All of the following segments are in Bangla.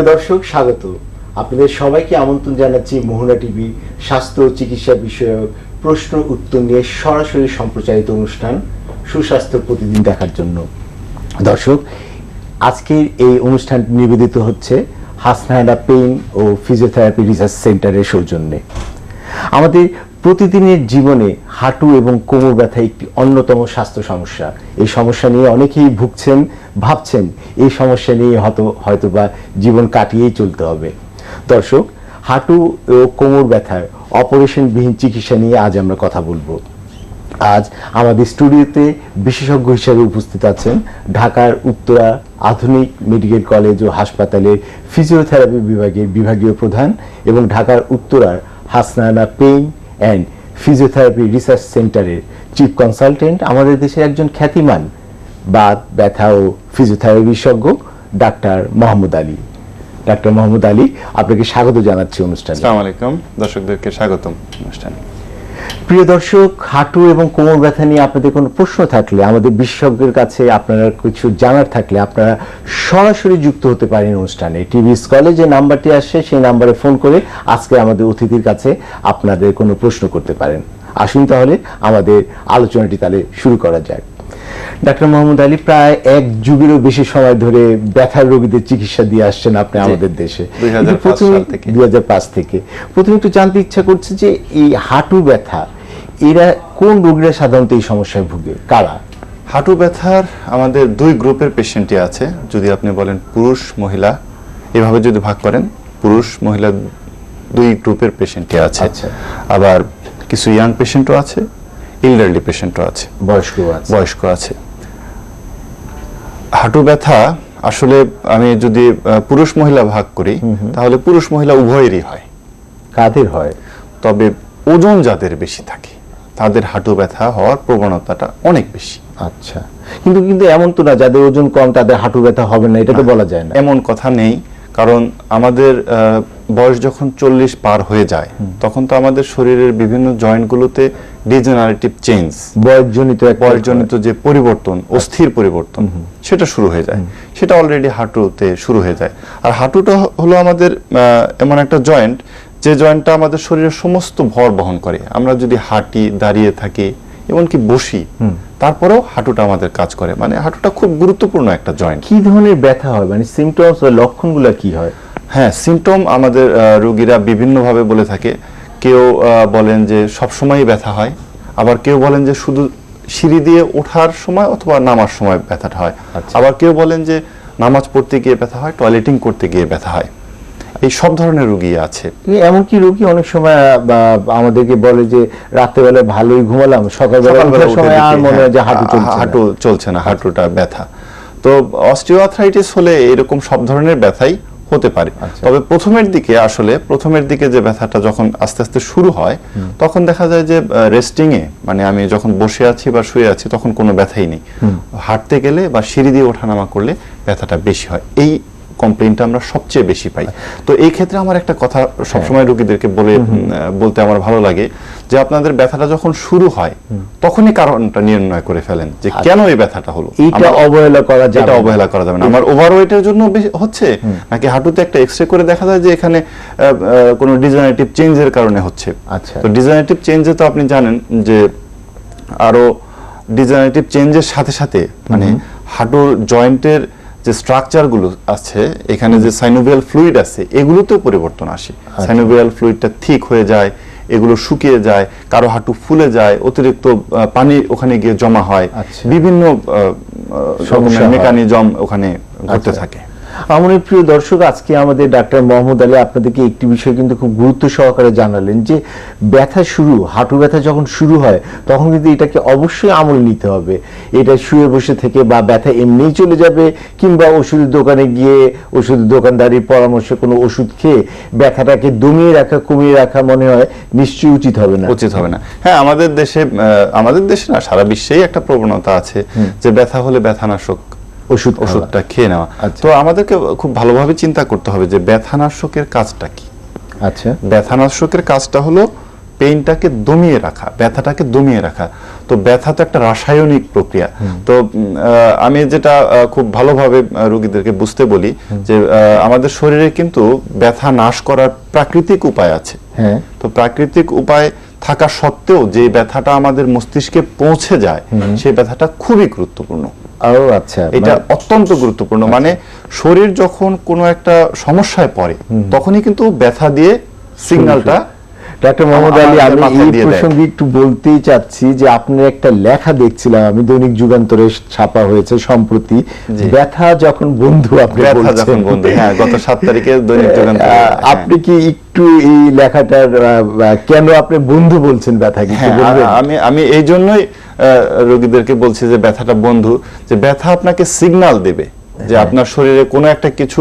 প্রিয় দর্শক, স্বাগত। আপনাদের সবাইকে আমন্ত্রণ জানাচ্ছি মোহনা টিভি স্বাস্থ্য চিকিৎসা বিষয়ক প্রশ্ন উত্তর নিয়ে সরাসরি সম্প্রচারিত অনুষ্ঠান সুস্বাস্থ্য প্রতিদিন দেখার জন্য। দর্শক, আজকের এই অনুষ্ঠান নিবেদিত হচ্ছে হাসনাডা পেইন ও ফিজিওথেরাপি রিসার্চ সেন্টারের সৌজন্যে। আমাদের প্রতিদিনের জীবনে হাঁটু এবং কোমর ব্যথা একটি অন্যতম স্বাস্থ্য সমস্যা। এই সমস্যা নিয়ে অনেকেই ভুগছেন, ভাবছেন, এই সমস্যা নিয়ে হয়তো হয়তো বা জীবন কাটিয়েই চলতে হবে। দর্শক, হাঁটু ও কোমর ব্যথার অপারেশনবিহীন চিকিৎসা নিয়ে আজ আমরা কথা বলব। আজ আমাদের স্টুডিওতে বিশেষজ্ঞ হিসেবে উপস্থিত আছেন ঢাকার উত্তরা আধুনিক মেডিকেল কলেজ ও হাসপাতালের ফিজিওথেরাপি বিভাগের বিভাগীয় প্রধান এবং ঢাকার উত্তরার Hasnahena pain and physiotherapy research সেন্টারের চিফ কনসালটেন্ট আমাদের দেশের একজন খ্যাতিমান বাদ ব্যথা ও ফিজিওথেরাপি বিশেষজ্ঞ, ডাক্তার মোহাম্মদ আলী। ডাক্তার মোহাম্মদ আলী, আপনাকে স্বাগত জানাচ্ছি অনুষ্ঠানে। আসসালামু আলাইকুম। দর্শকদেরকে স্বাগতম অনুষ্ঠানে। প্রিয় দর্শক, হাঁটু এবং কোমর ব্যথা নিয়ে আপনাদের কোনো প্রশ্ন থাকলে, আমাদের বিশেষজ্ঞের কাছে আপনারা কিছু জানার থাকলে আপনারা সরাসরি যুক্ত হতে পারেন অনুষ্ঠানে। টিভি স্কলে যে নাম্বারটি আসছে সেই নাম্বারে ফোন করে আজকে আমাদের অতিথির কাছে আপনাদের কোনো প্রশ্ন করতে পারেন। আসুন তাহলে, আমাদের আলোচনাটি তাহলে শুরু করা যাক। ডাক্তার মোহাম্মদ আলী প্রায় এক যুগেরও বেশি সময় ধরে ব্যথার রোগীদের চিকিৎসা দিয়ে আসছেন আপনি আমাদের দেশে। 2005 কিন্তু প্রথমে সাল থেকে। দুই থেকে। প্রথমে একটু জানতে ইচ্ছা করছে যে এই হাঁটু ব্যথা এরা কোন রোগীরা সাধারণত এই সমস্যায় ভুগে? কারা? হাঁটু ব্যথার আমাদের দুই গ্রুপের পেশেন্টই আছে। যদি আপনি বলেন পুরুষ মহিলা এভাবে যদি ভাগ করেন পুরুষ মহিলা দুই গ্রুপের পেশেন্টই আছে। আচ্ছা। আবার কিছু ইয়াং পেশেন্টও আছে ইল্ডারলি পেশেন্টও আছে। বয়স্ক আছে। বয়স্ক আছে। হাঁটু ব্যথা আসলে আমি যদি পুরুষ মহিলা ভাগ করি তাহলে পুরুষ মহিলা উভয়েরই হয়। কাদের হয়? তবে ওজন যাদের বেশি থাকে তাদের হাঁটু ব্যথা হওয়ার প্রবণতাটা অনেক বেশি। আচ্ছা। কিন্তু কিন্তু এমন তো না যাদের ওজন কম তাদের হাঁটু ব্যথা হবে না এটা তো বলা যায় না। এমন কথা নেই। কারণ আমাদের আহ, বয়স যখন চল্লিশ পার হয়ে যায় তখন তো আমাদের শরীরের বিভিন্ন জয়েন্টগুলোতে ডিজেনারেটিভ চেঞ্জ বয়সজনিত বয়সজনিত যে পরিবর্তন অস্থির পরিবর্তন সেটা শুরু হয়ে যায়। সেটা অলরেডি হাঁটুতে শুরু হয়ে যায়। আর হাঁটুটা হলো আমাদের এমন একটা জয়েন্ট যে জয়েন্টটা আমাদের শরীরের সমস্ত ভর বহন করে। আমরা যদি হাঁটি দাঁড়িয়ে থাকি এমনকি বসি তারপরেও হাঁটুটা আমাদের কাজ করে। মানে হাঁটুটা খুব গুরুত্বপূর্ণ একটা জয়েন্ট। কি ধরনের ব্যথা হয়? মানে সিমটমস বা লক্ষণগুলো কি হয়? হ্যাঁ সিমটম আমাদের রোগীরা বিভিন্নভাবে বলে থাকে। কেউ বলেন যে সব সময়ই ব্যথা হয় আবার কেউ বলেন যে শুধু সিঁড়ি দিয়ে ওঠার সময় অথবা নামার সময় ব্যথাটা হয়। আচ্ছা। আবার কেউ বলেন যে নামাজ পড়তে গিয়ে ব্যথা হয় টয়লেটিং করতে গিয়ে ব্যথা হয়। এই সব ধরনের রুগী আছে। এমনকি রুগী অনেক সময় আমাদেরকে বলে যে রাত্রেবেলা ভালোই ঘুমালাম সকালবেলা সময় আর মনে হয় যে হ্যাঁ, হাঁটু চলছে না। হাঁটু চলছে না হাঁটুটা ব্যথা। তো অস্টিওআর্থ্রাইটিস হলে এরকম সব ধরনের ব্যথাই হতে পারে। আচ্ছা। তবে প্রথমের দিকে আসলে প্রথমের দিকে যে ব্যথাটা যখন আস্তে আস্তে শুরু হয় তখন দেখা যায় যে রেস্টিংয়ে এ মানে আমি যখন বসে আছি বা শুয়ে আছি তখন কোনো ব্যথাই নেই। হাঁটতে গেলে বা সিঁড়ি দিয়ে ওঠানামা করলে ব্যথাটা বেশি হয়। এই কমপ্লেনটা আমরা সবচেয়ে বেশি পাই। তো এই ক্ষেত্রে আমার একটা কথা সবসময় রোগীদেরকে বলে বলতে আমার ভালো লাগে যে আপনাদের ব্যথাটা যখন শুরু হয় তখনই কারণটা নির্ণয় করে ফেলেন যে কেন এই ব্যথাটা হলো? এটা অবহেলা করা যাবে এটা অবহেলা করা যাবে না। আমার ওভারওয়েটের জন্য হচ্ছে? নাকি হাঁটুতে একটা এক্সরে করে দেখা যায় যে এখানে কোনো ডিজেনারেটিভ চেঞ্জের কারণে হচ্ছে? আচ্ছা। তো ডিজেনারেটিভ চেঞ্জে তো আপনি জানেন যে আরও ডিজেনারেটিভ চেঞ্জের সাথে সাথে মানে হাঁটুর জয়েন্টের যে স্ট্রাকচারগুলো আছে এখানে যে সাইনোভিয়াল ফ্লুইড আছে এগুলোতেও পরিবর্তন আসে আচ্ছা। সাইনোভিয়াল ফ্লুইডটা ঠিক হয়ে যায় এগুলো শুকিয়ে যায় কারও হাঁটু ফুলে যায় অতিরিক্ত পানি ওখানে গিয়ে জমা হয় আচ্ছা। বিভিন্ন। মেকানিজম ওখানে ঘটতে আচ্ছা। থাকে আমাদের প্রিয় দর্শক আজকে আমাদের ডাক্তার মোহাম্মদ আলী আপনাদেরকে একটি বিষয় কিন্তু খুব গুরুত্ব সহকারে জানালেন যে ব্যথা শুরু হাঁটু ব্যথা যখন শুরু হয় তখন কিন্তু এটাকে অবশ্যই আমল নিতে হবে। এটা শুয়ে বসে থেকে বা ব্যথা এমনিই চলে যাবে কিংবা ওষুধের দোকানে গিয়ে ওষুধের দোকানদারির পরামর্শে কোনো ওষুধ খেয়ে ব্যথাটাকে দমিয়ে রাখা কমিয়ে রাখা মনে হয় নিশ্চয়ই উচিত হবে না। উচিত হবে না। হ্যাঁ আমাদের দেশে আমাদের দেশে না সারা বিশ্বেই একটা প্রবণতা আছে যে ব্যথা হলে ব্যথানাশক ওষুধ ওষুধটা খেয়ে নেওয়া। আচ্ছা। তো আমাদেরকে খুব ভালোভাবে চিন্তা করতে হবে যে ব্যথানাশকের কাজটা কি? আচ্ছা। ব্যথানাশকের কাজটা হলো পেইনটাকে দমিয়ে রাখা ব্যথাটাকে দমিয়ে রাখা। তো ব্যথা তো একটা রাসায়নিক প্রক্রিয়া। তো আমি যেটা খুব ভালোভাবে রোগীদেরকে বুঝতে বলি যে আমাদের শরীরে কিন্তু ব্যথা নাশ করার প্রাকৃতিক উপায় আছে। হ্যাঁ। তো প্রাকৃতিক উপায় থাকা সত্ত্বেও যে ব্যথাটা আমাদের মস্তিষ্কে পৌঁছে যায় সেই ব্যথাটা খুবই গুরুত্বপূর্ণ। ও আচ্ছা এটা মানে- অত্যন্ত গুরুত্বপূর্ণ। মানে শরীর যখন কোনো একটা সমস্যায় পড়ে তখনই কিন্তু ব্যথা দিয়ে সিগন্যালটা ডাক্তার মোহাম্মদ আলী আমি এই প্রসঙ্গে একটু বলতেই চাচ্ছি যে আপনার একটা লেখা দেখছিলাম আমি দৈনিক যুগান্তরে ছাপা হয়েছে সম্প্রতি ব্যথা যখন বন্ধু আপনি ব্যথা বলছেন। যখন বন্ধু হ্যাঁ গত সাত তারিখে দৈনিক যুগান্তরে, হ্যাঁ। আপনি কি একটু এই লেখাটার কেন আপনি বন্ধু বলছেন ব্যথা কি হ্যাঁ বলবেন? আমি আমি এই জন্যই রোগীদেরকে বলছি যে ব্যথাটা বন্ধু যে ব্যথা আপনাকে সিগন্যাল দেবে যে হ্যাঁ। আপনার শরীরে কোনো একটা কিছু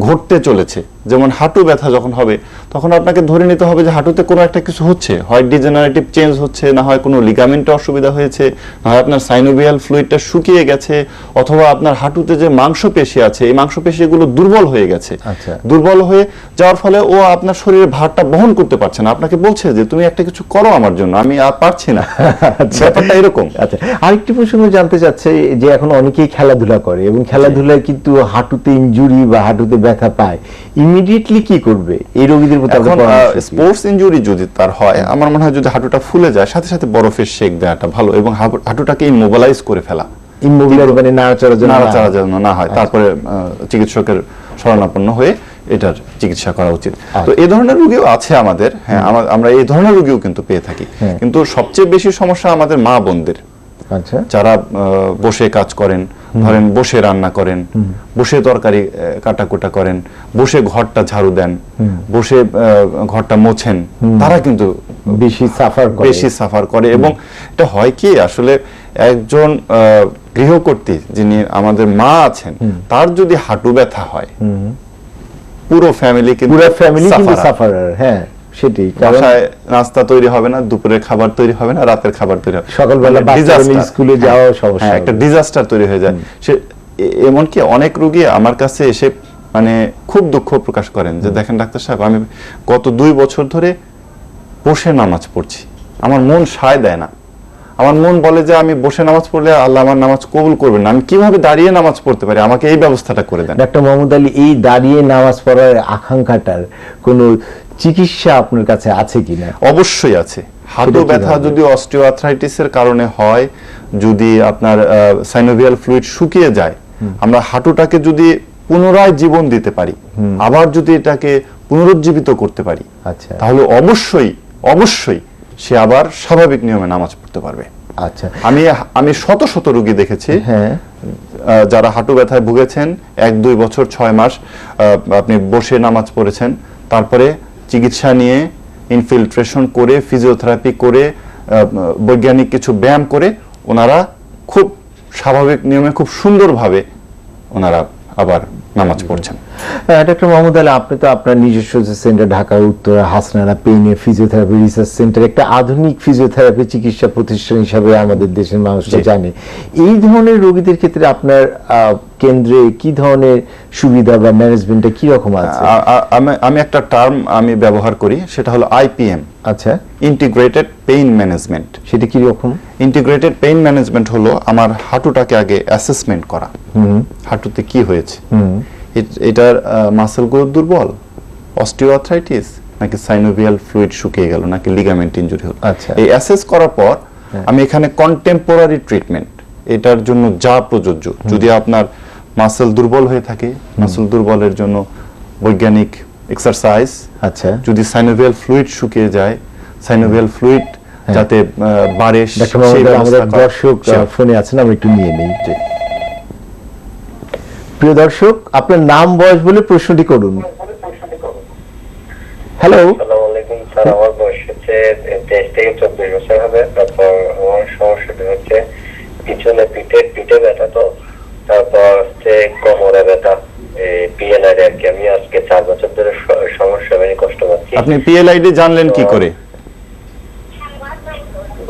ঘটতে চলেছে যেমন হাঁটু ব্যথা যখন হবে তখন আপনাকে ধরে নিতে হবে যে হাঁটুতে কোনো একটা কিছু হচ্ছে। হয় ডিজেনারেটিভ চেঞ্জ হচ্ছে না হয় কোনো লিগামেন্টে অসুবিধা হয়েছে না হয় আপনার সাইনোভিয়াল ফ্লুইডটা শুকিয়ে গেছে অথবা আপনার হাঁটুতে যে মাংসপেশি আছে এই মাংসপেশিগুলো দুর্বল হয়ে গেছে। আচ্ছা। দুর্বল হয়ে যাওয়ার ফলে ও আপনার শরীরে ভারটা বহন করতে পারছে না। আপনাকে বলছে যে তুমি একটা কিছু করো আমার জন্য আমি আর পারছি না। ব্যাপারটা এরকম। আচ্ছা। আরেকটি প্রসঙ্গ জানতে চাচ্ছে যে এখন অনেকেই খেলাধুলা করে এবং খেলাধুলায় কিন্তু হাঁটুতে ইনজুরি বা হাঁটুতে ব্যথা পায়। ইমিডিয়েটলি কি করবে? এই রোগীদের প্রতি? স্পোর্টস ইনজুরি যদি তার হয় আমার মনে হয় যদি হাঁটুটা ফুলে যায় সাথে সাথে বরফের শেক দেওয়াটা ভালো এবং হাঁটুটাকে ইমোবিলাইজ করে ফেলা। ইমোবিলাইজ মানে নাড়াচাড়া যেন নাড়াচাড়া যেন না হয়। তারপরে চিকিৎসকের শরণাপন্ন হয়ে এটার চিকিৎসা করা উচিত। তো এই ধরনের রোগীও আছে আমাদের হ্যাঁ আমা- আমরা এই ধরনের রোগীও কিন্তু পেয়ে থাকি। কিন্তু সবচেয়ে বেশি সমস্যা আমাদের মা বোনদের যারা বসে কাজ করেন ধরেন বসে রান্না করেন বসে তরকারি কাটাকুটা করেন বসে ঘরটা ঝাড়ু দেন বসে ঘরটা মোছেন তারা কিন্তু বেশি সাফার বেশি সাফার করে এবং এটা হয় কি আসলে একজন আহ, গৃহকর্ত্রী যিনি আমাদের মা আছেন তার যদি হাঁটু ব্যথা হয় পুরো ফ্যামিলি কিন্তু পুরো ফ্যামিলি কিন্তু। সাফারার হ্যাঁ। সেটাই বাসায় নাস্তা তৈরি হবে না দুপুরের খাবার তৈরি হবে না রাতের খাবার তৈরি হবে সকালবেলা মানে বাচ্চারা স্কুলে যাওয়াও সমস্যা হ্যাঁ একটা ডিজাস্টার তৈরি হয়ে যায়। সে এমনকি অনেক রোগী আমার কাছে এসে মানে খুব দুঃখ প্রকাশ করেন যে দেখেন ডাক্তার সাহেব আমি গত দুই বছর ধরে বসে নামাজ পড়ছি। আমার মন সায় দেয় না। আমার মন বলে যে আমি বসে নামাজ পড়লে আল্লাহ আমার নামাজ কবুল করবেন না। আমি কীভাবে দাঁড়িয়ে নামাজ পড়তে পারি? আমাকে এই ব্যবস্থাটা করে দেন। ডাক্তার মোহাম্মদ আলী এই দাঁড়িয়ে নামাজ পড়ার আকাঙ্ক্ষাটার কোনো চিকিৎসা আপনার কাছে আছে কিনা? অবশ্যই আছে। হাঁটু ব্যথা? যদি অস্টিওআর্থ্রাইটিসের কারণে হয় যদি আপনার সাইনোভিয়াল ফ্লুইড শুকিয়ে যায় আমরা হাঁটুটাকে যদি পুনরায় জীবন দিতে পারি আবার যদি এটাকে পুনরুজ্জীবিত করতে পারি আচ্ছা। তাহলে অবশ্যই অবশ্যই সে আবার স্বাভাবিক নিয়মে নামাজ পড়তে পারবে। আচ্ছা। আমি আমি শত শত রোগী দেখেছি হ্যাঁ। যারা হাঁটু ব্যথায় ভুগেছেন এক দুই বছর ছয় মাস আহ, আপনি বসে নামাজ পড়েছেন তারপরে চিকিৎসা নিয়ে ইনফিল্ট্রেশন করে ফিজিওথেরাপি করে বৈজ্ঞানিক কিছু ব্যায়াম করে ওনারা খুব স্বাভাবিক নিয়মে খুব সুন্দরভাবে ওনারা আবার নামাজ পড়ছেন। ডক্টর মোহাম্মদ আলী আপনি তো আপনার নিজস্ব যে সেন্টার ঢাকার উত্তরা হাসনারা পেইনে ফিজিওথেরাপি রিসার্চ সেন্টার একটা আধুনিক ফিজিওথেরাপি চিকিৎসা প্রতিষ্ঠান হিসাবে আমাদের দেশের মানুষরা জানে। এই ধরনের রোগীদের ক্ষেত্রে আপনার কেন্দ্রে কি ধরনের সুবিধা বা ম্যানেজমেন্টটা কি রকম আছে? আমি আমি একটা টার্ম আমি ব্যবহার করি সেটা হলো আইপিএম আচ্ছা। ইন্টিগ্রেটেড পেইন ম্যানেজমেন্ট সেটা কি রকম? ইন্টিগ্রেটেড পেইন ম্যানেজমেন্ট হলো আমার হাঁটুটাকে আগে অ্যাসেসমেন্ট করা। হাঁটুতে কি হয়েছে? এট- এটার মাসেলগুলো দুর্বল? অস্টিওআর্থ্রাইটিস নাকি সাইনোভিয়াল ফ্লুইড শুকিয়ে গেল? নাকি লিগামেন্ট ইনজুরি হলো? আচ্ছা। এই অ্যাসেস করার পর আমি এখানে কন্টেম্পোরারি ট্রিটমেন্ট এটার জন্য যা প্রযোজ্য। যদি আপনার মাসেল দুর্বল হয়ে থাকে। মাসেল দুর্বলের জন্য বৈজ্ঞানিক এক্সারসাইজ আচ্ছা। যদি সাইনোভিয়াল ফ্লুইড শুকিয়ে যায় সাইনোভিয়াল ফ্লুইড যাতে বাড়ে আমাদের দর্শক ফোনে আছেন আমরা একটু নিয়ে নেই। প্রিয় দর্শক আপনার নাম বয়স বলে প্রশ্নটি করুন। হ্যালো স্যার আমার বয়স হচ্ছে তেইশ থেকে চব্বিশ বছর হবে। তারপর আমার সমস্যাটা হচ্ছে পিছনে পিঠে পিঠে ব্যথা তো। তারপর হচ্ছে কোমরে ব্যথা পিএনআর আর কি আমি আজকে চার বছর ধরে সমস্যা মানে কষ্ট পাচ্ছি আপনি পিএলআইডি জানলেন কি করে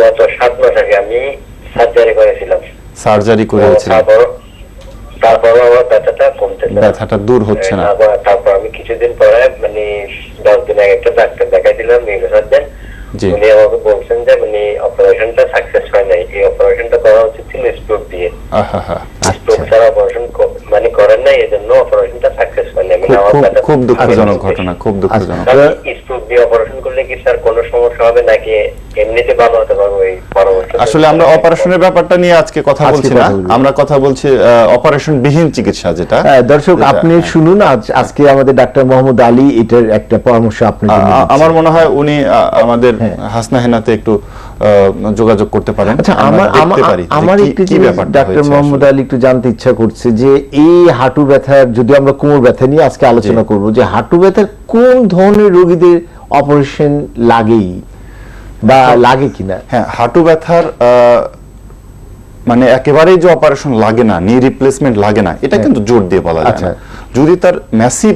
গত সাত মাস আগে আমি সার্জারি করেছিলাম সার্জারি করেছেন তারপর তারপর আমার ব্যথাটা কমতেছে না। ব্যথাটা দূর হচ্ছে না তারপর আমি কিছুদিন পরে মানে দশ দিন আগে একটা ডাক্তার দেখাইছিলাম নিউরোসার্জন জি উনি আমাকে বলছেন যে মানে অপারেশনটা সাকসেস হয় নাই। এই অপারেশনটা করা উচিত ছিল স্ট্রোক দিয়ে। স্ট্রোক ছাড়া অপারেশন মানে করেন নাই এই জন্য অপারেশনটা সাকসেস হয় নাই। মানে খুব আমার খুব দুঃখজনক ঘটনা খুব দুঃখজনক। আচ্ছা। স্ট্রোক দিয়ে অপারেশন করলে কি স্যার কোনো সমস্যা হবে নাকি এমনিতে ভালো হতে পারব এই পরামর্শ আসলে আমরা অপারেশনের ব্যাপারটা নিয়ে আজকে কথা বলছি না। আমরা কথা বলছি অপারেশন বিহীন চিকিৎসা যেটা। হ্যাঁ, দর্শক আপনি শুনুন আজ আজকে আমাদের ডাক্তার মোহাম্মদ আলী এটার একটা পরামর্শ আপনার। আমার মনে হয় উনি আমাদের হ্যাঁ। হাসনা হেনাতে একটু যোগাযোগ করতে পারেন। আচ্ছা আমার একটু ডাক্তার মোহাম্মদ আলী একটু জানতে ইচ্ছা করছে যে এই হাঁটু ব্যথার যদি আমরা কোমর ব্যথা নিয়ে আজকে আলোচনা করব যে হাঁটু ব্যথার কোন ধরনের রোগীদের অপারেশন লাগেই বা লাগে কিনা? হ্যাঁ হাঁটু ব্যথার আহ, মানে একেবারেই যে অপারেশন লাগে না নি রিপ্লেসমেন্ট লাগে না এটা কিন্তু জোর দিয়ে বলা যায় আচ্ছা। না যদি তার ম্যাসিভ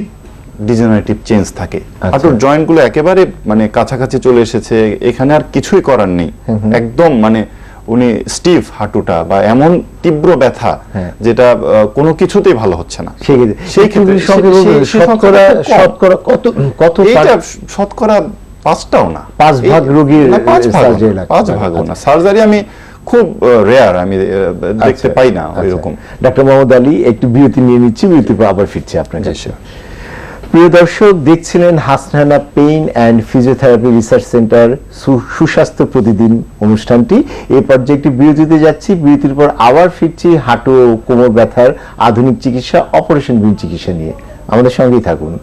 ডিজেনারেটিভ চেঞ্জ থাকে। আচ্ছা। হাঁটুর জয়েন্টগুলো একেবারে মানে কাছাকাছি চলে এসেছে এখানে আর কিছুই করার নেই। একদম মানে উনি স্টিফ হাঁটুটা বা এমন তীব্র ব্যথা হ্যাঁ। যেটা কোনো কিছুতেই ভালো হচ্ছে না। সেই ক্ষেত্রে শতকরা। শতকরা কত কত শতকরা পাঁচটাও না। পাঁচ ভাগ রোগীর পাঁচ surgery না, সার্জারি আমি খুব রেয়ার আমি দেখতে আচ্ছা, পাই না আচ্ছা। ওইরকম। ডাক্তার মোহাম্মদ আলী একটু বিরতি নিয়ে নিচ্ছি বিরতির পর আবার ফিরছি আপনার কাছে. প্রিয় দর্শক, দেখছিলেন Hasnahena pain and physiotherapy research centre সুস্বাস্থ্য প্রতিদিন অনুষ্ঠানটি। এ পর্যায়ে একটি বিরতিতে যাচ্ছি। বিরতির পর আবার ফিরছি হাঁটু ও কোমর ব্যথার আধুনিক চিকিৎসা, অপারেশন বিন চিকিৎসা নিয়ে। আমাদের সঙ্গেই থাকুন।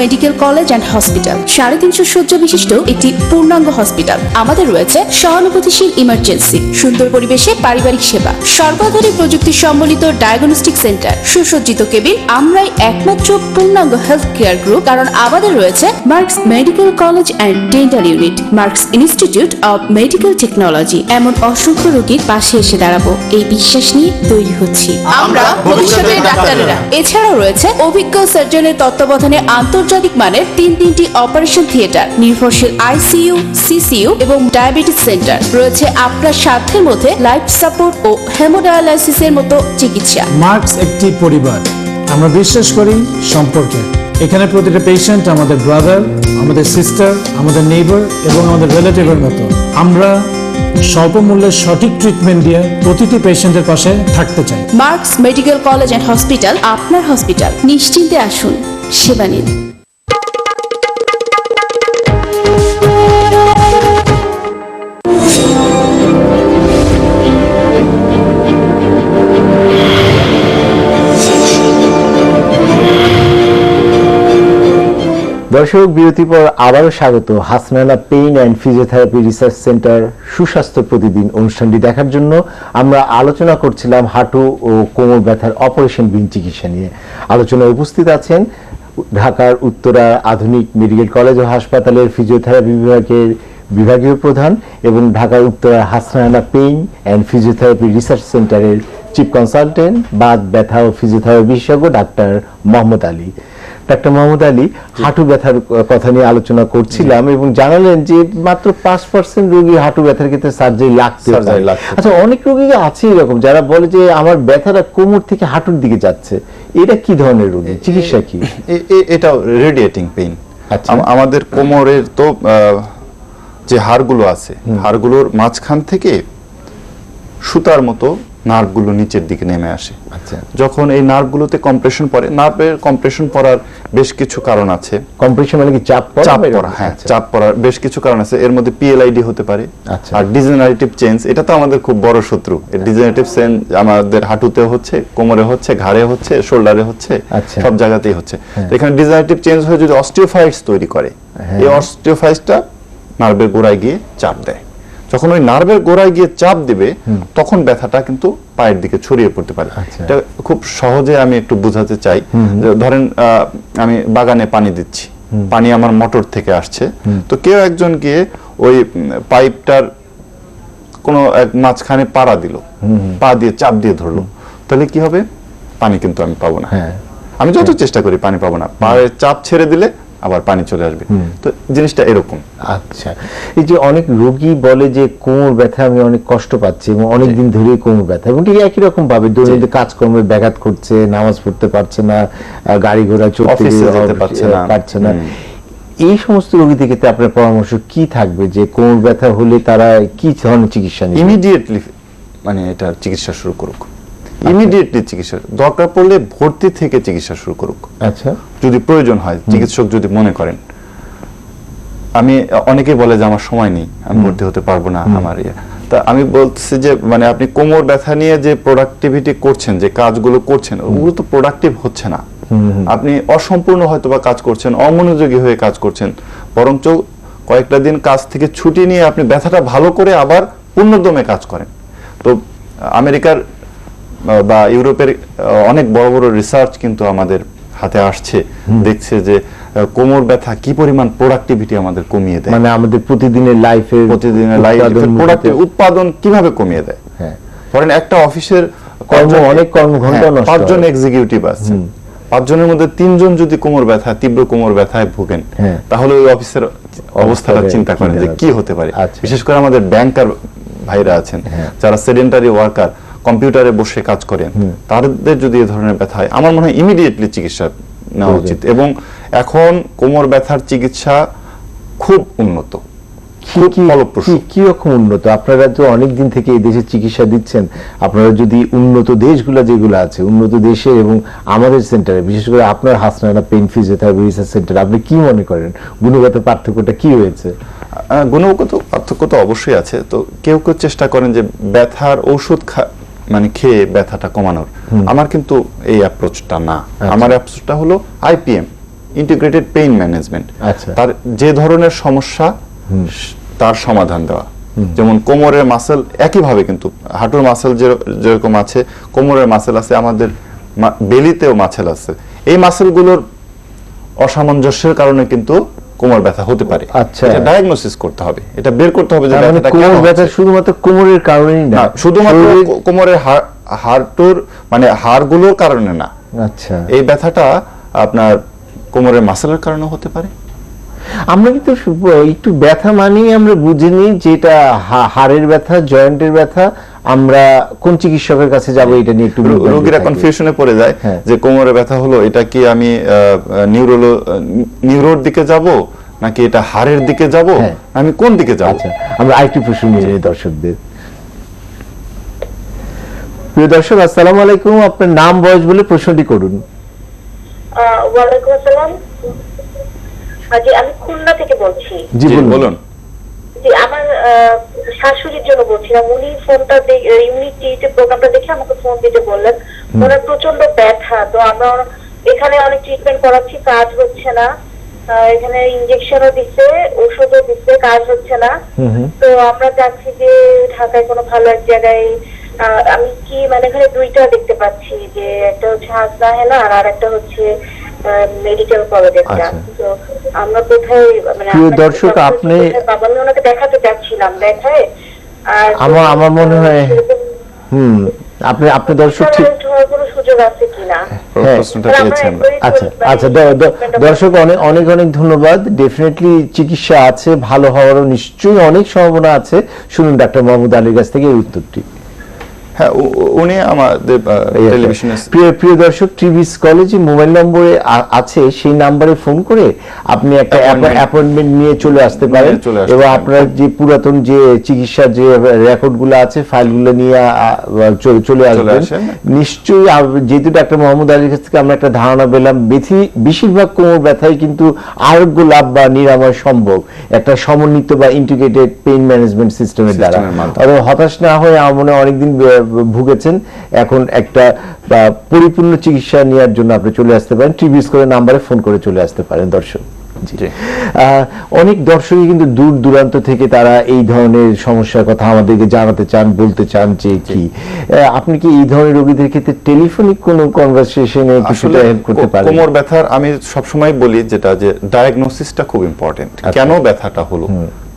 Medical college and hospital. সাড়ে তিনশো শয্যা বিশিষ্ট একটি পূর্ণাঙ্গ হসপিটাল। আমাদের রয়েছে সহানুভূতিশীল ইমার্জেন্সি সুন্দর পরিবেশে পারিবারিক সেবা সর্বাধুনিক প্রযুক্তি সম্বলিত ডায়াগনস্টিক সেন্টার সুসজ্জিত কেবিন আমরাই একমাত্র পূর্ণাঙ্গ হেলথ কেয়ার গ্রুপ। কারণ আমাদের রয়েছে Marks medical college and dental unit Marks institute of medical technology. এমন অসংখ্য রোগীর পাশে এসে দাঁড়াবো। এই বিশ্বাস নিয়ে তৈরি হচ্ছি। আমরা ভবিষ্যতের ডাক্তারেরা। এছাড়াও রয়েছে অভিজ্ঞ সার্জনের তত্ত্বাবধানে আন্তর্জাতিক মানের তিন তিনটি অপারেশন থিয়েটার নির্ভরশীল আইসিইউ সিসিইউ এবং ডায়াবেটিস সেন্টার রয়েছে আপনার সাধ্যের মধ্যে লাইফ সাপোর্ট ও হেমোডায়ালাইসিসের মতো চিকিৎসা। মার্কস একটি পরিবার। আমরা বিশ্বাস করি সম্পর্কে। এখানে প্রতিটা পেশেন্ট আমাদের ব্রাদার আমাদের সিস্টার আমাদের নেইবার এবং আমাদের রিলেটিভের মতো। আমরা স্বল্প মূল্যে সঠিক ট্রিটমেন্ট দিয়ে প্রতিটি পেশেন্টের পাশে থাকতে চাই। Marks medical college and hospital আপনার হসপিটাল। নিশ্চিন্তে আসুন। সেবা নিন। দর্শক, বিরতির পর আবারও স্বাগত। Hasnahena pain and physiotherapy research centre সুস্বাস্থ্য প্রতিদিন অনুষ্ঠানটি দেখার জন্য আমরা আলোচনা করছিলাম হাঁটু ও কোমর ব্যথার অপারেশন বিন চিকিৎসা নিয়ে। আলোচনায় উপস্থিত আছেন ঢাকার উত্তরা আধুনিক মেডিকেল কলেজ ও হাসপাতালের ফিজিওথেরাপি বিভাগের বিভাগীয় প্রধান এবং ঢাকার Uttara Hasnahena pain and physiotherapy research সেন্টারের চিফ কনসালটেন্ট বাদ ব্যথা ও ফিজিওথেরাপি বিশেষজ্ঞ ডাক্তার মোহাম্মদ আলী। ডাক্তার মোহাম্মদ আলী হাঁটু ব্যথার কথা নিয়ে আলোচনা করছিলাম এবং জানালেন যে মাত্র পাঁচ পার্সেন্ট রোগী হাঁটু ব্যথার ক্ষেত্রে সার্জারি লাগতে। আচ্ছা অনেক রোগী আছে এরকম যারা বলে যে আমার ব্যথাটা কোমর থেকে হাঁটুর দিকে যাচ্ছে। এটা কি ধরনের রোগী? চিকিৎসা কি? এ- এ- এটাও রেডিয়েটিং পেইন আচ্ছা। আমাদের কোমরের তো যে হাড়গুলো আছে হাড়গুলোর মাঝখান থেকে সুতার মতো নার্ভগুলো নিচের দিকে নেমে আসে। আচ্ছা। যখন এই নার্ভগুলোতে কম্প্রেশন পড়ে নার্ভের কম্প্রেশন পড়ার বেশ কিছু কারণ আছে। কম্প্রেশন মানে কি চাপ পড়া? চাপ পড়া হ্যাঁ আচ্ছা। চাপ পড়ার বেশ কিছু কারণ আছে। এর মধ্যে পিএলআইডি হতে পারে আচ্ছা। আর ডিজেনারেটিভ চেঞ্জ এটা তো আমাদের খুব বড় শত্রু। ডিজেনারেটিভ চেঞ্জ আমাদের হাঁটুতে হচ্ছে কোমরে হচ্ছে ঘাড়ে হচ্ছে শোল্ডারে হচ্ছে। সব জায়গাতেই হচ্ছে। এখানে ডিজেনারেটিভ চেঞ্জ হয়ে যদি অস্টিওফাইটস তৈরি করে হ্যাঁ। এই অস্টিওফাইটসটা নার্ভের গোড়ায় গিয়ে চাপ দেয়। যখন ওই নার্ভের গোড়ায় গিয়ে চাপ দিবে তখন ব্যথাটা কিন্তু পায়ের দিকে ছড়িয়ে পড়তে পারে। আচ্ছা। এটা খুব সহজে আমি একটু বোঝাতে চাই। ধরেন আমি বাগানে পানি দিচ্ছি। পানি আমার মোটর থেকে আসছে। তো কেউ একজন গিয়ে ওই পাইপটার কোনো এক মাঝখানে পাড়া দিল। পা দিয়ে চাপ দিয়ে ধরলো। তাহলে কি হবে? পানি কিন্তু আমি পাবো না। হ্যাঁ। আমি যত চেষ্টা করি পানি পাবো না। পায়ের চাপ ছেড়ে দিলে আবার পানি চলে আসবে। তো জিনিসটা এরকম। আচ্ছা। এই যে অনেক রোগী বলে যে কোমর ব্যথা আমি অনেক কষ্ট পাচ্ছি এবং অনেক দিন ধরে কোমর ব্যথা এবং ঠিক একই রকম ভাবে দৈনন্দিন কাজকর্মে ব্যাঘাত করছে নামাজ পড়তে পারছে না গাড়ি ঘোড়া চলতে পারছে না। এই সমস্ত রোগী থেকে আপনার পরামর্শ কি থাকবে যে কোমর ব্যথা হলে তারা কি ধরনের চিকিৎসা নেবে? ইমিডিয়েটলি মানে এটার চিকিৎসা শুরু করুক। ইমিডিয়েটলি চিকিৎসা। দরকার পড়লে ভর্তি থেকে চিকিৎসা শুরু করুক। আচ্ছা। যদি প্রয়োজন হয় চিকিৎসক যদি মনে করেন। আমি অনেকেই বলে যে আমার সময় নেই আমি ভর্তি হতে পারব না আমার ইয়ে। তা আমি বলতেছি যে মানে আপনি কোমর ব্যথা নিয়ে যে প্রোডাক্টিভিটি করছেন যে কাজগুলো করছেন ওগুলো তো প্রোডাক্টিভ হচ্ছে না। আপনি অসম্পূর্ণ হয়তো বা কাজ করছেন অমনোযোগী হয়ে কাজ করছেন বরঞ্চ কয়েকটা দিন কাজ থেকে ছুটি নিয়ে আপনি ব্যথাটা ভালো করে আবার পূর্ণদমে কাজ করেন। তো আমেরিকার বা ইউরোপের অনেক বড় বড় রিসার্চ কিন্তু আমাদের হাতে আসছে। দেখছে যে কোমর ব্যথা কি পরিমাণ প্রোডাক্টিভিটি আমাদের কমিয়ে দেয়। মানে আমাদের প্রতিদিনের লাইফে প্রতিদিনের লাইফ প্রোডাক্টিভ উৎপাদন কীভাবে কমিয়ে দেয়? হ্যাঁ। ধরেন একটা অফিসের কর্ম অনেক কর্মঘণ্টা হ্যাঁ, নষ্ট পাঁচজন এক্সিকিউটিভ আছেন পাঁচজনের মধ্যে তিনজন যদি কোমর ব্যথা তীব্র কোমর ব্যথায় ভোগেন হ্যাঁ। তাহলে ওই অফিসের অবস্থাটা চিন্তা করেন যে কি হতে পারে। আচ্ছা। বিশেষ করে আমাদের ব্যাংকার ভাইরা আছেন হ্যাঁ। যারা সেডেন্টারি ওয়ার্কার কম্পিউটারে বসে কাজ করেন তাদের যদি এ ধরনের ব্যথা হয় আমার মনে হয় ইমিডিয়েটলি চিকিৎসা নেওয়া উচিত। এবং এখন কোমর ব্যথার চিকিৎসা খুব উন্নত। খুব কি- ফলপ্রসূ। কি- রকম উন্নত? আপনারা তো অনেক দিন থেকে এই দেশে চিকিৎসা দিচ্ছেন। আপনারা যদি উন্নত দেশগুলো যেগুলো আছে উন্নত দেশে এবং আমাদের সেন্টারে বিশেষ করে আপনার Hasnahena pain physiotherapy research centre আপনি কি মনে করেন? গুণগত পার্থক্যটা কি হয়েছে? গুণগত পার্থক্য তো অবশ্যই আছে। তো কেউ কেউ চেষ্টা করেন যে ব্যথার ঔষধ খা- মানে খেয়ে ব্যথাটা কমানোর। আমার কিন্তু এই অ্যাপ্রোচটা না। আমার অ্যাপ্রোচটা হলো আইপিএম ইন্টিগ্রেটেড পেইন ম্যানেজমেন্ট আচ্ছা। তার যে ধরনের সমস্যা তার সমাধান দেওয়া। যেমন কোমরের মাসেল একইভাবে কিন্তু হাঁটুর মাসেল যেরকম আছে কোমরের মাসেল আছে আমাদের বেলিতেও মাসেল আছে। এই মাসেলগুলোর অসামঞ্জস্যের কারণে কিন্তু কোমর ব্যথা হতে পারে। আচ্ছা। এটা ডায়াগনোসিস করতে হবে। এটা বের করতে হবে যে মানে ব্যথাটা কেন কোমর ব্যথা শুধুমাত্র কোমরের কারণেই না শুধুমাত্র কোমরের হাড় হাড়টুর মানে হাড়গুলোর কারণে না। আচ্ছা। এই ব্যথাটা আপনার কোমরের মাসেলের কারণে হতে পারে। আমরা কিন্তু একটু ব্যথা মানেই আমরা বুঝে নিই যে এটা হাড়ের ব্যথা জয়েন্টের ব্যথা আমরা কোন চিকিৎসকের কাছে যাব এটা নিয়ে একটু রো- রোগীরা কনফিউশনে পড়ে যায় হ্যাঁ। যে কোমরে ব্যথা হলো এটা কি আমি নিউরোলো নিউরোর দিকে যাব নাকি এটা হাড়ের দিকে যাব? হ্যাঁ। আমি কোন দিকে যাব? আচ্ছা আমরা আরেকটি প্রশ্ন নিয়ে নিই দর্শকদের। প্রিয় দর্শক আসসালামু আলাইকুম। আপনার নাম বয়স বলে প্রশ্নটি করুন। ওয়ালাইকুম আসসালাম। আমি খুলনা থেকে বলছি। জি জি, বলুন। জি আমার শাশুড়ির জন্য বলছিলাম উনি ফোনটা ইউনিট টিভিতে প্রোগ্রামটা দেখে আমাকে ফোন দিতে বললেন ওনার প্রচণ্ড ব্যথা তো আমরা এখানে অনেক ট্রিটমেন্ট করাচ্ছি কাজ হচ্ছে না। এখানে ইঞ্জেকশনও দিচ্ছে ওষুধও দিচ্ছে কাজ হচ্ছে না। তো আমরা চাচ্ছি যে ঢাকায় কোনো ভালো এক জায়গায় আমি কি মানে এখানে দুইটা দেখতে পাচ্ছি যে একটা হচ্ছে হাসনা আর একটা হচ্ছে মেডিকেল কলেজ আচ্ছা। তো আমরা কোথায় মানে প্রিয় দর্শক, আপনি-? আমি ওনাকে দেখাতে চাচ্ছিলাম দেখায় আর আমার আমার মনে হয় হুম আপনি আপনি দর্শক ঠিক arrest হওয়ার কোনো সুযোগ আছে কিনা হ্যাঁ। আচ্ছা আচ্ছা দর্শক অনেক অনেক অনেক ধন্যবাদ ডেফিনেটলি চিকিৎসা আছে ভালো হওয়ারও নিশ্চয়ই অনেক সম্ভাবনা আছে শুনুন ডাক্তার মোহাম্মদ আলীর কাছ থেকে এই উত্তরটি হ্যাঁ উনি আমাদের। টেলিভিশনে প্রিয় প্রিয় দর্শক টিভিস কলেজে মোবাইল নম্বরে আছে সেই নাম্বারে ফোন করে আপনি একটা অ্যাপয়েন্টমেন্ট নিয়ে চলে আসতে পারেন। এবং আপনার যে পুরাতন যে চিকিৎসার যে রেকর্ডগুলো আছে ফাইলগুলো নিয়ে চলে আসবেন। নিশ্চয়ই যেহেতু ডাক্তার মোহাম্মদ আলীর কাছ থেকে আমরা একটা ধারণা পেলাম বেশি- বেশিরভাগ কোমর ব্যথায় কিন্তু আরোগ্য লাভ বা নিরাময় সম্ভব। একটা সমন্বিত বা ইন্টিগ্রেটেড পেইন ম্যানেজমেন্ট সিস্টেমের দ্বারা। হতাশ না হয়ে আমার মনে হয় অনেকদিন ভুগেছেন। এখন একটা পরিপূর্ণ চিকিৎসা নেওয়ার জন্য আপনি চলে আসতে পারেন। টিভিস করে নাম্বারে ফোন করে চলে আসতে পারেন দর্শক। অনেক দর্শকই কিন্তু দূর দূরান্ত থেকে তারা এই ধরনের সমস্যার কথা আমাদেরকে জানাতে চান বলতে চান যে কি। আপনি কি এই ধরনের রোগীদের ক্ষেত্রে টেলিফোনিক কোনো কনভারসেশনে কিছুটা হেল্প করতে পারেন? কোমর ব্যথার আমি সবসময় বলি যেটা যে ডায়াগনোসিসটা খুব ইম্পর্টেন্ট আচ্ছা। কেন ব্যথাটা হলো?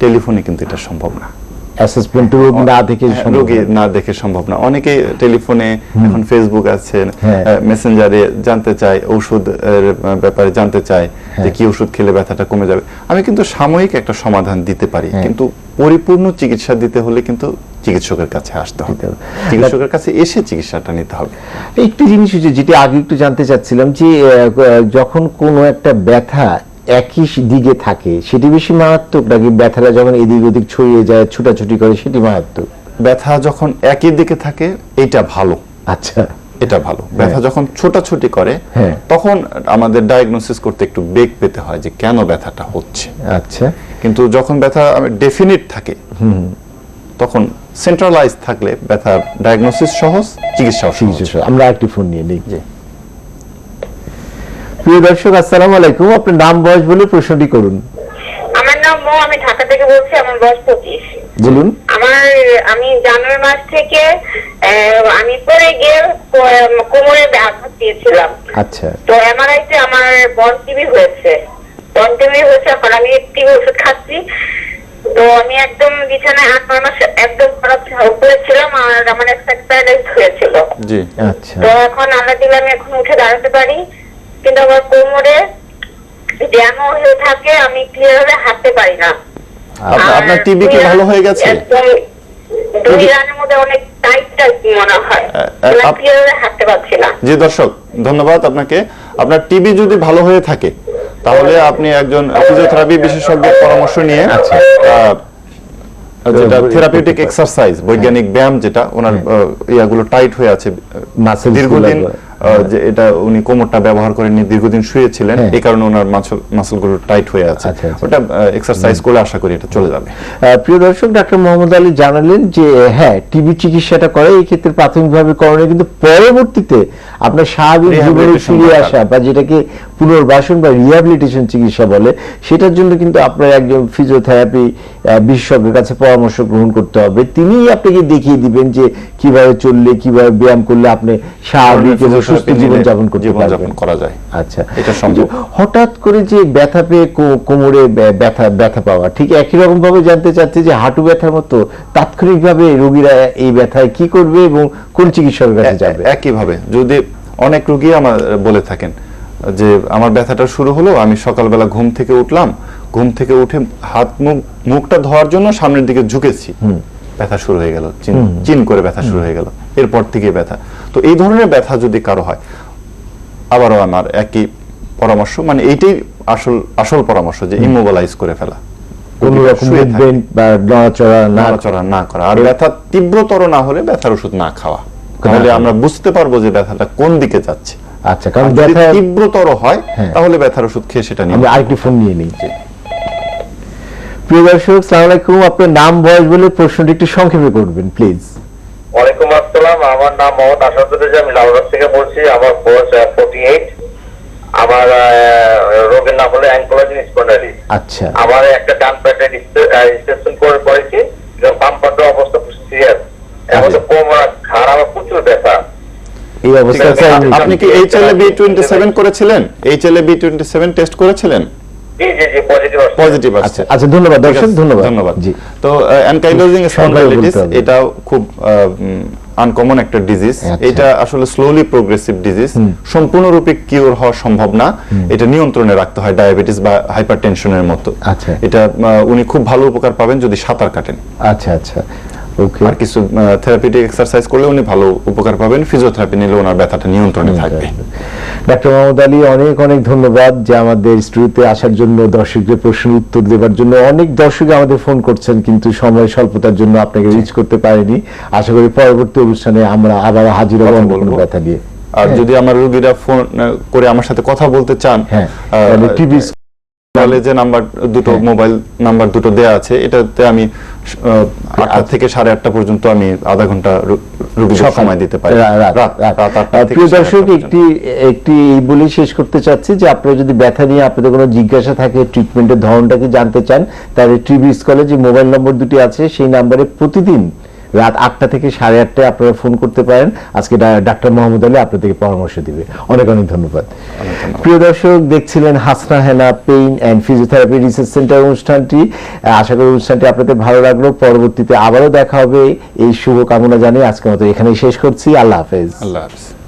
টেলিফোনে কিন্তু এটা সম্ভব না। অ্যাসেসমেন্ট রোগ না দেখে হ্যাঁ, রোগী না। দেখে সম্ভব না। অনেকেই টেলিফোনে এখন ফেসবুক আছে হ্যাঁ। মেসেঞ্জারে জানতে চায় এর ব্যাপারে জানতে চায় যে কি ওষুধ খেলে ব্যথাটা কমে যাবে। আমি কিন্তু সাময়িক একটা সমাধান দিতে পারি হ্যাঁ। কিন্তু পরিপূর্ণ চিকিৎসা দিতে হলে কিন্তু চিকিৎসকের কাছে আসতে হবে। চিকিৎসকের কাছে এসে চিকিৎসাটা নিতে হবে। একটি জিনিস হচ্ছে যেটি আগে একটু জানতে চাচ্ছিলাম যে যখন কোনো একটা ব্যথা একই দিকে থাকে সেটি বেশি মারাত্মক নাকি ব্যথাটা যখন এদিক ওদিক ছড়িয়ে যায় ছুটাছুটি করে সেটি মারাত্মক? ব্যথা যখন একই দিকে থাকে এটা ভালো। আচ্ছা। এটা ভালো। ব্যথা যখন ছোটাছুটি করে হ্যাঁ। তখন আমাদের ডায়াগনোসিস করতে একটু বেগ পেতে হয় যে কেন ব্যথাটা হচ্ছে। আচ্ছা। কিন্তু যখন ব্যথা ডেফিনিট থাকে তখন সেন্ট্রালাইজ থাকলে ব্যথা ডায়াগনোসিস সহজ চিকিৎসাও সহজ। চিকিৎসা আমরা একটি ফোন নিয়ে নিই। প্রিয় দর্শক আসসালামু আলাইকুম। আপনার নাম বয়স বলে প্রশ্নটি করুন। আমার নাম মো আমি ঢাকা থেকে বলছি আমার বয়স পঁচিশ। বলুন। আমার আমি জানুয়ারি মাস থেকে আমি পরে গিয়ে কোমরে আঘাত দিয়েছিলাম। আচ্ছা। তো এমআরআই তে আমার বন টিভি হয়েছে। বন টিভি হয়েছে এখন আমি টিভি ওষুধ খাচ্ছি। তো আমি একদম বিছানায় আট নয় মাস একদম খারাপ উপরে ছিলাম আর আমার একটা প্যারালাইজ হয়েছিল। জি আচ্ছা। তো এখন আল্লাহ দিলে আমি এখন উঠে দাঁড়াতে পারি। কিন্তু আমার কোমরে জ্যাম হয়ে থাকে আমি ক্লিয়ার ভাবে হাঁটতে পারি না। আপনার- টিবি কি ভালো হয়ে গেছে? দুই রানের মধ্যে অনেক হয়। জি দর্শক ধন্যবাদ আপনাকে। আপনার টিবি যদি ভালো হয়ে থাকে তাহলে আপনি একজন ফিজিওথেরাপি বিশেষজ্ঞের পরামর্শ নিয়ে আচ্ছা। আহ, যেটা থেরাপিউটিক এক্সারসাইজ বৈজ্ঞানিক ব্যায়াম যেটা ওনার আহ, ইয়াগুলো টাইট হয়ে আছে দীর্ঘদিন যে এটা উনি কোমরটা ব্যবহার করেননি দীর্ঘদিন শুয়েছিলেন হ্যাঁ। এই কারণে ওনার মাসলগুলো টাইট হয়ে আছে। আচ্ছা, আচ্ছা। ওটা এক্সারসাইজ করলে আশা করি এটা চলে যাবে। প্রিয় দর্শক ডাক্তার মোহাম্মদ আলী জানালেন যে হ্যাঁ টিবি চিকিৎসাটা করে এই ক্ষেত্রে প্রাথমিকভাবে করণীয় কিন্তু পরবর্তীতে আপনার স্বাভাবিক জীবনে ফিরে আসা বা যেটাকে পুনর্বাসন বা রিহ্যাবিলিটেশন চিকিৎসা বলে সেটার জন্য কিন্তু আপনার একজন ফিজিওথেরাপি বিশেষজ্ঞের কাছে পরামর্শ গ্রহণ করতে হবে। তিনিই আপনাকে দেখিয়ে দিবেন যে কীভাবে চললে কীভাবে ব্যায়াম করলে আপনি স্বাভাবিক এবং সুস্থ নিলে জীবনযাপন করতে পারবেন। করা যায়। আচ্ছা। এটা সম্ভব। হঠাৎ করে যে ব্যথা পেয়ে কোমরে ব্যথা ব্যথা পাওয়া ঠিক একই রকম ভাবে জানতে চাচ্ছি যে হাঁটু ব্যথার মতো তাৎক্ষণিকভাবে রোগীরা এই ব্যথায় কি করবে এবং কোন চিকিৎসকের কাছে যাবে? একইভাবে যদি অনেক রোগী আমার বলে থাকেন যে আমার ব্যথাটা শুরু হলো আমি সকালবেলা ঘুম থেকে উঠলাম। ঘুম থেকে উঠে হাত মুখ মুখটা ধোয়ার জন্য সামনের দিকে ঝুঁকেছি। ব্যথা শুরু হয়ে গেল চিন চিন করে ব্যথা শুরু হয়ে গেল। এরপর থেকে ব্যথা। তো এই ধরনের ব্যথা যদি কারও হয় আবারও আমার একই পরামর্শ মানে এইটাই আসল আসল পরামর্শ যে ইমোবিলাইজ করে ফেলা। কোন রকম মুভমেন্ট বা নড়াচড়া নাড়াচড়া না করা। আর ব্যথা তীব্রতর না হলে ব্যথার ওষুধ না খাওয়া। তাহলে আমরা বুঝতে পারব যে ব্যথাটা কোন দিকে যাচ্ছে। আচ্ছা কারণ ব্যথা তীব্রতর হয় হ্যাঁ। তাহলে ব্যথার ওষুধ খেয়ে সেটা নিয়ে আরেকটি ফোন নিয়ে নিই। প্রিয় দর্শক সালাম আলাইকুম। আপনার নাম বয়স বলে প্রশ্নটি একটু সংক্ষেপে করবেন প্লিজ ওয়ালাইকুম আসসালাম আমার নাম মোহাম্মদ আমি লালবাগ থেকে বলছি আমার বয়স ফোর্টি এইট আমার রোগের নাম হলো অ্যাঙ্কোলজিন আচ্ছা। আমার একটা ডান প্যাটে ইনস্টেকশন করে এবং বাম পাটের অবস্থা সিরিয়াস এখন তো কোমর ঘাড় আমার প্রচুর ব্যথা। এই স্যার, আপনি কি H L B twenty seven করেছিলেন? H L B twenty seven test করেছিলেন? পজিটিভ আসছে। পজিটিভ আচ্ছা আচ্ছা ধন্যবাদ দর্শক ধন্যবাদ। ধন্যবাদ। জি। তো অ্যানকাইলোজিং এটাও খুব আনকমন একটা ডিজিজ আচ্ছা। এটা আসলে স্লোলি প্রোগ্রেসিভ ডিজিজ সম্পূর্ণরূপে কিওর হওয়া সম্ভব না। এটা নিয়ন্ত্রণে রাখতে হয় ডায়াবেটিস বা হাইপারটেনশনের মতো। আচ্ছা। এটা উনি খুব ভালো উপকার পাবেন যদি সাঁতার কাটেন। আচ্ছা আচ্ছা. আর কিছু থেরাপিটিক এক্সারসাইজ করলে উনি ভালো উপকার পাবেন। ফিজিওথেরাপি নিলে ওনার ব্যথাটা নিয়ন্ত্রণে থাকবে। ডাক্তার মোহাম্মদ আলী অনেক অনেক ধন্যবাদ যে আমাদের স্টুডিওতে আসার জন্য দর্শকদের প্রশ্নের উত্তর দেওয়ার জন্য। অনেক দর্শক আমাদের ফোন করছেন কিন্তু সময় স্বল্পতার জন্য আপনাকে রিচ করতে পারিনি। আশা করি পরবর্তী অনুষ্ঠানে আমরা আবার হাজির হব অন্য। ব্যথা নিয়ে। আর যদি আমার রোগীরা ফোন করে আমার সাথে কথা বলতে চান হ্যাঁ। টিভি যে নাম্বার দুটো হ্যাঁ। মোবাইল নাম্বার দুটো দেয়া আছে এটাতে আমি আটটা থেকে সাড়ে আটটা পর্যন্ত আমি আধা ঘণ্টা রোগীদের সময় দিতে পারি। প্রিয় দর্শক একটি একটি এই বলেই শেষ করতে চাচ্ছি যে আপনারা যদি ব্যথা নিয়ে আপনাদের কোনো জিজ্ঞাসা থাকে ট্রিটমেন্টের ধরনটা কি জানতে চান তাহলে টিভিস কলে যে মোবাইল নম্বর দুটি আছে সেই নাম্বারে প্রতিদিন রাত আটটা থেকে সাড়ে আটটায় আপনারা ফোন করতে পারেন। আজকে ডাক্তার মোহাম্মদ আলী আপনাদেরকে পরামর্শ দিবে। অনেক অনেক ধন্যবাদ। প্রিয় দর্শক দেখছিলেন Hasna Hena pain and physiotherapy research centre অনুষ্ঠানটি। আশা করি অনুষ্ঠানটি আপনাদের ভালো লাগল। পরবর্তীতে আবারও দেখা হবে। এই শুভ কামনা জানিয়ে আজকের মতো এখানেই শেষ করছি। আল্লাহ হাফেজ। আল্লাহ হাফিজ।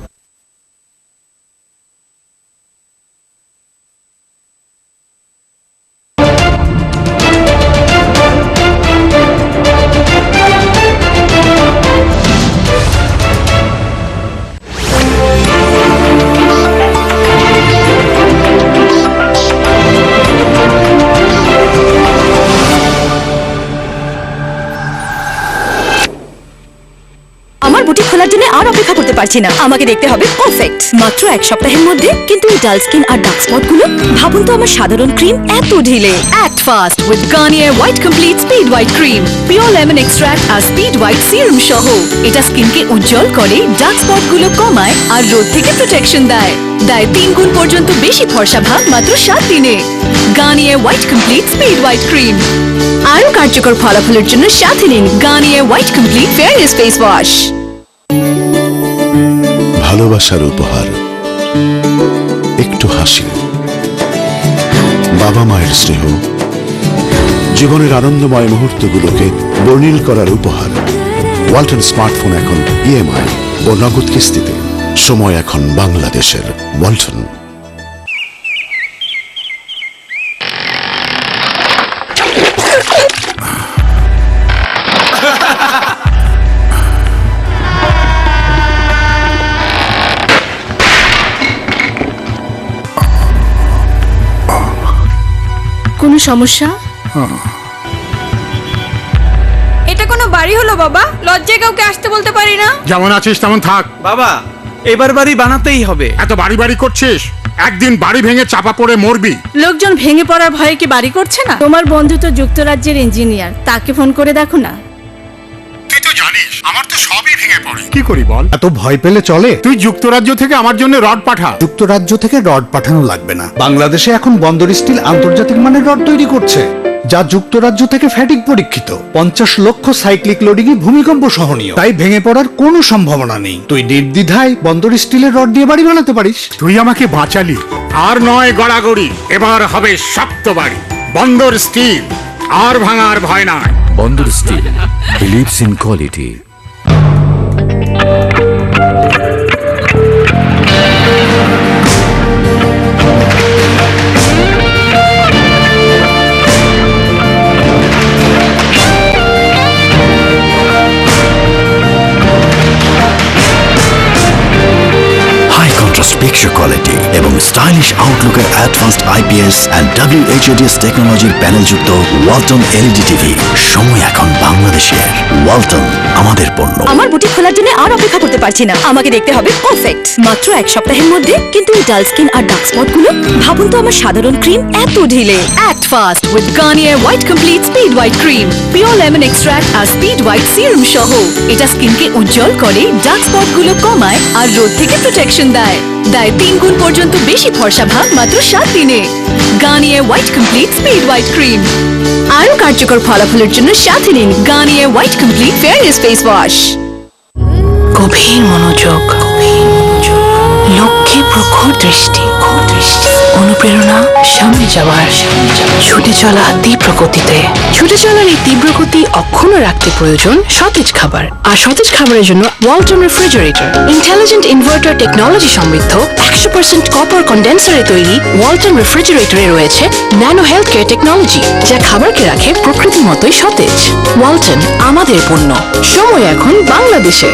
পারছি না। আমাকে দেখতে হবে পারফেক্ট মাত্র এক সপ্তাহের মধ্যে কিন্তু এই ডাল স্কিন আর ডার্ক স্পটগুলো, ভাবুন তো আমার সাধারণ ক্রিম এত ঢিলে। Act fast with Garnier white complete speed white cream pure lemon extract R speed white serum সহ। এটা স্কিনকে উজ্জ্বল করে ডার্ক স্পটগুলো কমায় আর রোদ থেকে প্রোটেকশন দেয়। দেয় তিন গুণ পর্যন্ত বেশি ফর্সা ভাব মাত্র সাত দিনে। Garnier white complete speed white cream আরও কার্যকর ফলাফলের জন্য সাথে নিন Garnier white complete fairness face wash ভালোবাসার উপহার। একটু হাসি। বাবা মায়ের স্নেহ। জীবনের আনন্দময় মুহূর্তগুলোকে বর্ণিল করার উপহার। ওয়ালটন স্মার্টফোন এখন ইএমআই ও নগদ কিস্তিতে। সময় এখন বাংলাদেশের ওয়ালটন। কোনো সমস্যা? এটা কোনো বাড়ি হলো বাবা? লজ্জায় কাউকে আসতে বলতে পারি না? যেমন আছিস তেমন থাক। বাবা এবার বাড়ি বানাতেই হবে। এত বাড়ি বাড়ি করছিস? একদিন বাড়ি ভেঙে চাপা পড়ে মরবি। লোকজন ভেঙে পড়ার ভয়ে কি বাড়ি করছে না? তোমার বন্ধু তো যুক্তরাজ্যের ইঞ্জিনিয়ার তাকে ফোন করে দেখো না। কি করি বল? এত ভয় পেলে চলে? তুই যুক্তরাজ্য থেকে আমার জন্য রড পাঠা। যুক্তরাজ্য থেকে রড পাঠানো লাগবে না। বাংলাদেশে এখন বন্দর স্টিল আন্তর্জাতিক মানের রড তৈরি করছে যা যুক্তরাজ্য থেকে ফ্যাটিক পরীক্ষিত। পঞ্চাশ লক্ষ সাইক্লিক লোডিং ভূমিকম্প সহনীয়। তাই ভেঙে পড়ার কোনো সম্ভাবনা নেই। তুই নির্দ্বিধায় বন্দর স্টিলের রড দিয়ে বাড়ি বানাতে পারিস। তুই আমাকে বাঁচালি। আর নয় গড়াগড়ি এবার হবে শক্ত বাড়ি। বন্দর স্টিল আর ভাঙার ভয় নাই। বন্দর steel believes in quality contrast picture quality এবং স্টাইলিশ আউটলুকের অ্যাডভান্সড আইপিএস অ্যান্ড ডাব্লিউএইচডিএস টেকনোলজির প্যানেলযুক্ত ওয়ালটন এলইডি টিভি সময় এখন বাংলাদেশের। ওয়ালটন আমাদের পণ্য। আমার বুটিক খোলার জন্য আর অপেক্ষা করতে পারছি না। আমাকে দেখতে হবে পারফেক্ট মাত্র এক সপ্তাহের মধ্যে কিন্তু এই ডাল স্কিন আর ডার্ক স্পটগুলো ভাবুন তো আমার সাধারণ ক্রিম এত ঢিলে। Act fast with Garnier white complete speed white cream pure lemon extract R speed white serum সহ। এটা স্কিনকে উজ্জ্বল করে ডার্ক স্পটগুলো কমায় আর রোদ থেকে প্রোটেকশন দেয়। দেয় তিন গুণ পর্যন্ত বেশি ফর্সা ভাব মাত্র সাত দিনে। Garnier white complete speed white cream আরও কার্যকর ফলাফলের জন্য সাথে নিন Garnier white complete fairness face wash গভীর মনোযোগ। গভীর লক্ষ্যে প্রখর দৃষ্টি অনুপ্রেরণা সামনে যাওয়ার ছুটে চলা তীব্র গতিতে। ছুটে চলার এই তীব্র গতি অক্ষুণ্ণ রাখতে প্রয়োজন সতেজ খাবার আর সতেজ খাবারের জন্য Walton refrigerator intelligent inverter technology সমৃদ্ধ, একশো পার্সেন্ট কপার কন্ডেন্সারে তৈরি ওয়ালটন রেফ্রিজারেটরে রয়েছে ন্যানো হেলথ কেয়ার টেকনোলজি যা খাবারকে রাখে প্রকৃতির মতোই সতেজ। ওয়ালটন আমাদের পণ্য। সময় এখন বাংলাদেশে।